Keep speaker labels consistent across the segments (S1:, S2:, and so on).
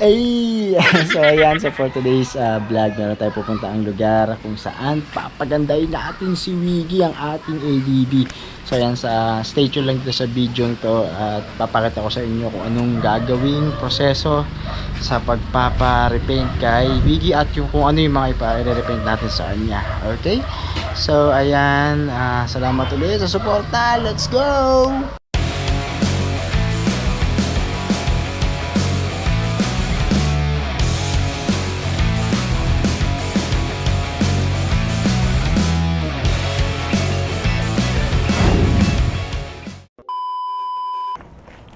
S1: Ay! so ayan, so for today's uh, vlog, meron tayo pupunta ang lugar kung saan papagandahin natin si Wiggy, ang ating ADB. So ayan, sa stay tuned lang dito sa video to at papakita ko sa inyo kung anong gagawing proseso sa pagpapa-repaint kay Wiggy at yung kung ano yung mga ipa-repaint natin sa kanya. Okay? So ayan, ah, salamat ulit sa suporta. Let's go!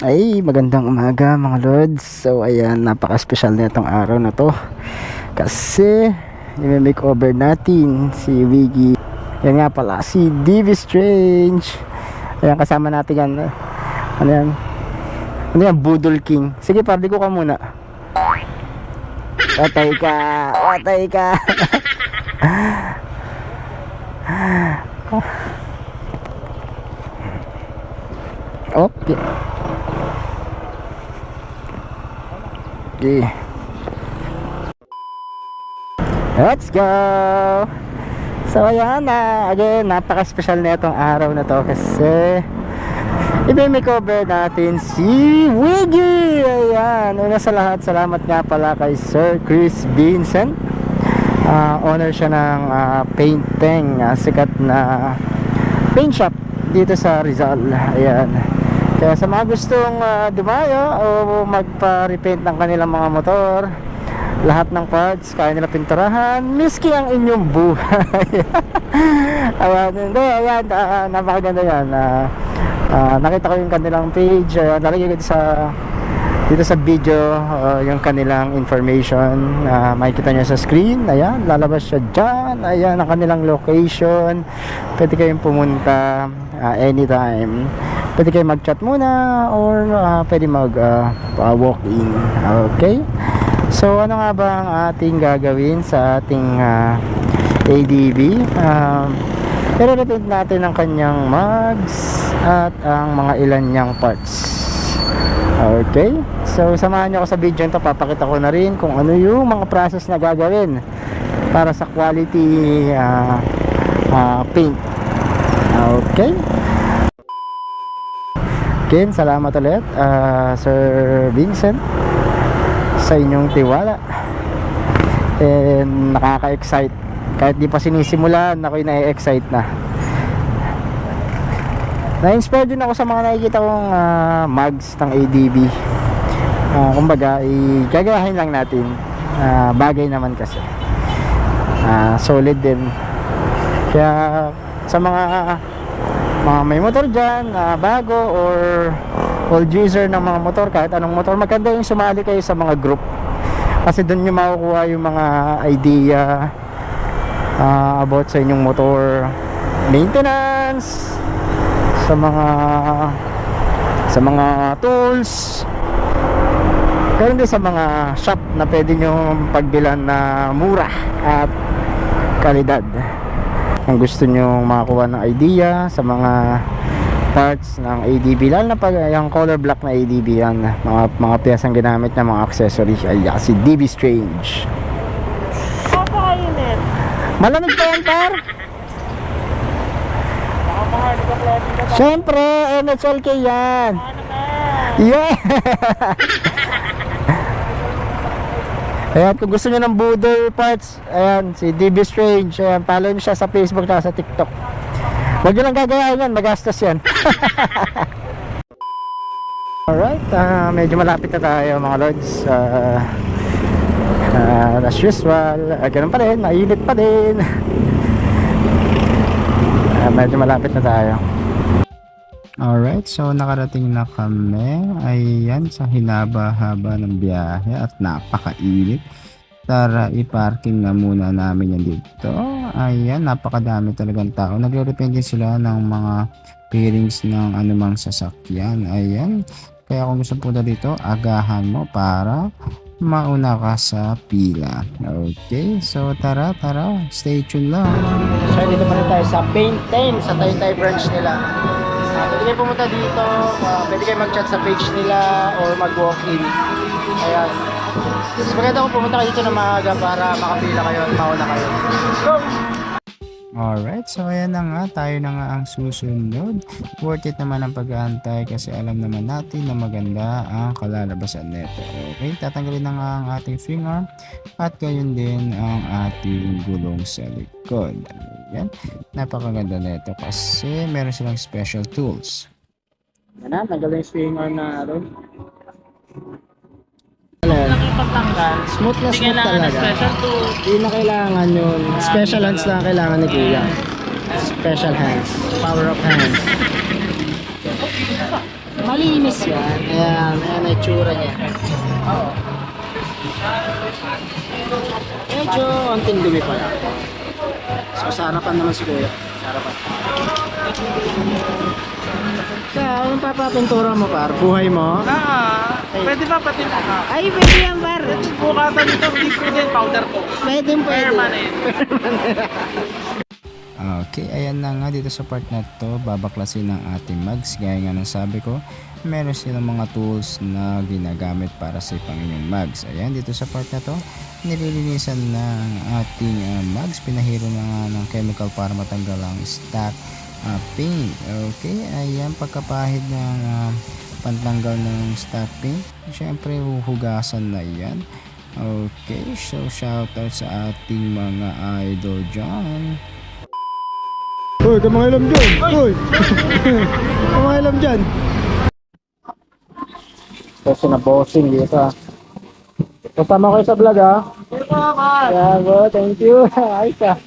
S1: Ay, magandang umaga mga lords. So ayan, napaka-special na itong araw na to. Kasi, i-makeover natin si Wiggy. Yan nga pala, si Divi Strange. Ayan, kasama natin yan. Ano yan? Ano yan? Budol King. Sige, pardi ko ka muna. Watay ka! Watay ka! okay. Okay. Let's go! So ayan na, again, napaka-special na itong araw na to kasi i-makeover natin si Wiggy! Ayan, una sa lahat, salamat nga pala kay Sir Chris Vincent. Ah, owner siya ng ah, painting, ah, sikat na paint shop dito sa Rizal. Ayan. Kaya sa mga gustong ah, dumayo o magpa-repaint ng kanilang mga motor, lahat ng parts kaya nila pinturahan, miski ang inyong buhay. ayan, hindi, ayan, ah, napakaganda yan. Ah, ah, nakita ko yung kanilang page, uh, nalagay ko sa dito sa video uh, yung kanilang information uh, makikita nyo sa screen ayan lalabas siya dyan ayan ang kanilang location pwede kayong pumunta uh, anytime pwede kayong mag chat muna or uh, pwede mag uh, uh, walk in okay so ano nga ba ang ating gagawin sa ating uh, ADB um, i-repeat natin ang kanyang mugs at ang mga ilan niyang parts Okay? So, samahan niyo ako sa video nito. Papakita ko na rin kung ano yung mga process na gagawin para sa quality ah, ah, paint. Okay? Again, salamat ulit ah, Sir Vincent sa inyong tiwala. And nakaka-excite. Kahit di pa sinisimulan, ako'y na-excite na. Na-inspire din ako sa mga nakikita kong ah, mugs ng ADB. Ah, kumbaga, i-gagahin lang natin. Ah, bagay naman kasi. Ah, solid din. Kaya sa mga mga may motor dyan, na bago or old user ng mga motor, kahit anong motor, maganda yung sumali kayo sa mga group. Kasi doon nyo makukuha yung mga idea ah, about sa inyong motor maintenance sa mga sa mga tools Ganun din sa mga shop na pwede nyo pagbilan na mura at kalidad. Kung gusto nyo makakuha ng idea sa mga parts ng ADB, lalo na pag yung color black na ADB yan, mga, mga piyasang ginamit na mga accessory ay ah, si DB Strange.
S2: Napakainit.
S1: Malamig pa yan, par? Siyempre, MHLK yan.
S2: Ano?
S1: Yeah! ayan, kung gusto niyo ng Boodle parts, ayan, si DB Strange, ayan, follow niyo siya sa Facebook at sa TikTok. Huwag lang gagayahin yan, magastos yan. Alright, ah, medyo malapit na tayo mga lords. Ah, ah, as usual, ah, ganun pa rin, mainit pa din. Ah, medyo malapit na tayo. Alright, so nakarating na kami. Ayan, sa hinaba-haba ng biyahe at napakainit. Tara, i-parking na muna namin yan dito. Ayan, napakadami talagang tao. Nagre-repent din sila ng mga pairings ng anumang sasakyan. Ayan, kaya kung gusto punta dito, agahan mo para mauna ka sa pila. Okay, so tara, tara, stay tuned lang. So, dito pa rin tayo sa Paint 10 sa Taytay branch nila. Uh, kayo pumunta dito, uh, pwede kayo mag-chat sa page nila or mag-walk-in. Ayan. Mas maganda kung pumunta kayo dito na maaga para makapila kayo at mauna kayo. Let's go! Alright, so ayan na nga, tayo na nga ang susunod. Worth it naman ang pag-aantay kasi alam naman natin na maganda ang kalalabasan nito. Okay, tatanggalin na nga ang ating swing arm at gayon din ang ating gulong sa likod. Ayan, napakaganda nito kasi meron silang special tools. Na, yung swing arm na ron.
S2: Nakipagtanggal.
S1: Smooth na smooth talaga.
S2: special tool.
S1: Hindi na kailangan yun. Special hands lang ang kailangan ni Kuya. Special hands. Power of hands. Malinis yan. Ayan, ayan ang itsura niya. Medyo anting dumi pa lang. So sa harapan naman si Kuya. Sa harapan. So, anong papapintura mo par? Buhay mo?
S2: Ah, pwede ba pati na?
S1: Ay, pwede yan par.
S2: Bukatan nito, hindi ko din powder ko.
S1: Pwede, pwede.
S2: Permanent.
S1: Okay, ayan na nga dito sa part na to, babaklasin ng ating mags. Gaya nga ng sabi ko, meron silang mga tools na ginagamit para sa inyong mags. Ayan, dito sa part na to, nililinisan ang ating ah, mags. Pinahiro na nga ng chemical para matanggal ang stock ah, paint. Okay, ayan, pagkapahid ng ah, pantanggal ng stock paint, syempre huhugasan na yan. Okay, so shoutout sa ating mga idol dyan. Uy, kamangailam dyan! Uy! kamangailam dyan! Kasi na bossing dito ah. Kasama kayo sa vlog ah. Yeah, bro, thank you. Ayos ah.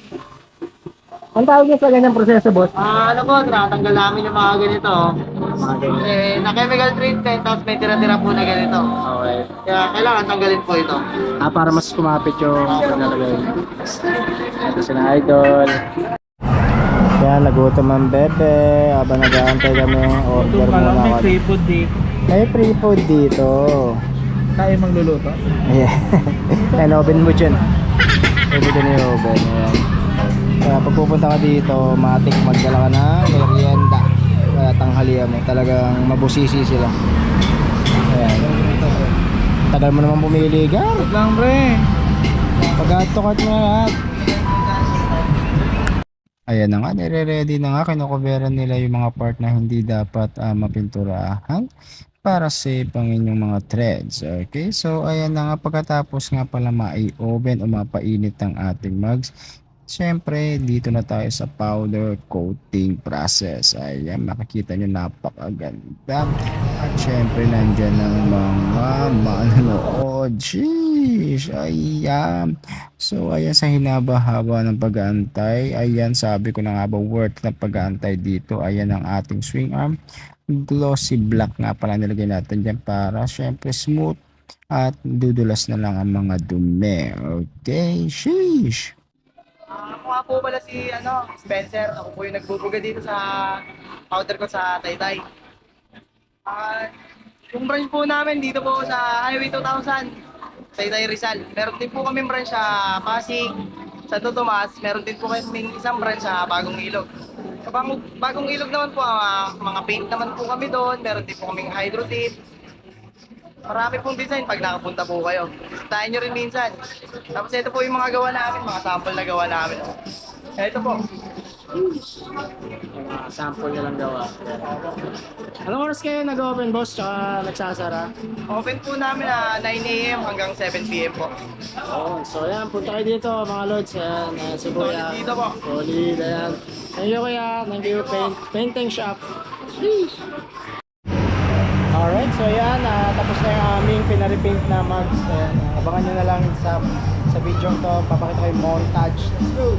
S1: Ang tawag niya sa ganyang proseso, boss?
S2: Ah, ano po, tinatanggal namin yung mga ganito.
S1: Mga.
S2: Eh, na chemical treatment, tapos may tira-tira po na ganito.
S1: Okay.
S2: Kaya kailangan tanggalin po ito.
S1: Ah, para mas kumapit yung paglalagay. Ito si na idol. Yan, nagutom ang bebe. Habang nag-aantay kami, order muna kami.
S2: food dito.
S1: May free food dito.
S2: Tayo magluluto?
S1: Ayan. Ayan, oven mo dyan. Oven dyan yung oven. Ayan. Kaya pag pupunta ka dito, matik magdala ka ng merienda. Kaya tanghalian mo. Talagang mabusisi sila. Ayan. Tagal mo naman pumili, Gar.
S2: Lang, pre.
S1: Pag-atokat mo na lahat. Ayan na nga, nire-ready na nga, kinukuberan nila yung mga part na hindi dapat ah, mapinturahan para save ang inyong mga threads. Okay, so ayan na nga, pagkatapos nga pala mai-oven o mapainit ang ating mugs, Siyempre, dito na tayo sa powder coating process. Ayan, makikita nyo napakaganda. At syempre, nandyan ang mga manonood. Sheesh! Ayan. So, ayan sa hinaba-haba ng pag-aantay. Ayan, sabi ko na nga ba, worth na pag-aantay dito. Ayan ang ating swing arm. Glossy black nga pala nilagay natin dyan para syempre smooth at dudulas na lang ang mga dumi. Okay, sheesh!
S2: Ako po pala si ano, Spencer. Ako po yung nagbubuga dito sa powder ko sa Taytay. Ah, yung branch po namin dito po sa Highway 2000, Taytay Rizal. Meron din po kami branch sa Pasig, sa Tomas. Meron din po kami isang branch sa Bagong Ilog. Sa Bagong, Bagong Ilog naman po, ah, mga paint naman po kami doon. Meron din po kaming hydro tape. Marami pong design pag nakapunta po kayo. Tayo nyo rin minsan. Tapos ito po yung mga gawa namin, mga sample na gawa namin. Ito po.
S1: Mga sample na lang gawa. Anong oras kayo nag-open boss tsaka nagsasara?
S2: Open po namin na 9 a.m. hanggang 7 p.m. po.
S1: Oo, so yan, punta kayo dito mga lods. Yan, uh.
S2: Solid dito po.
S1: Solid, ayan. Thank you Kuya, thank you paint, painting shop. Sheesh. Alright, so yan, ah, tapos na yung aming pinaripaint na mugs. Ayan, ah, abangan nyo na lang sa sa video to, papakita ko yung montage. Let's go!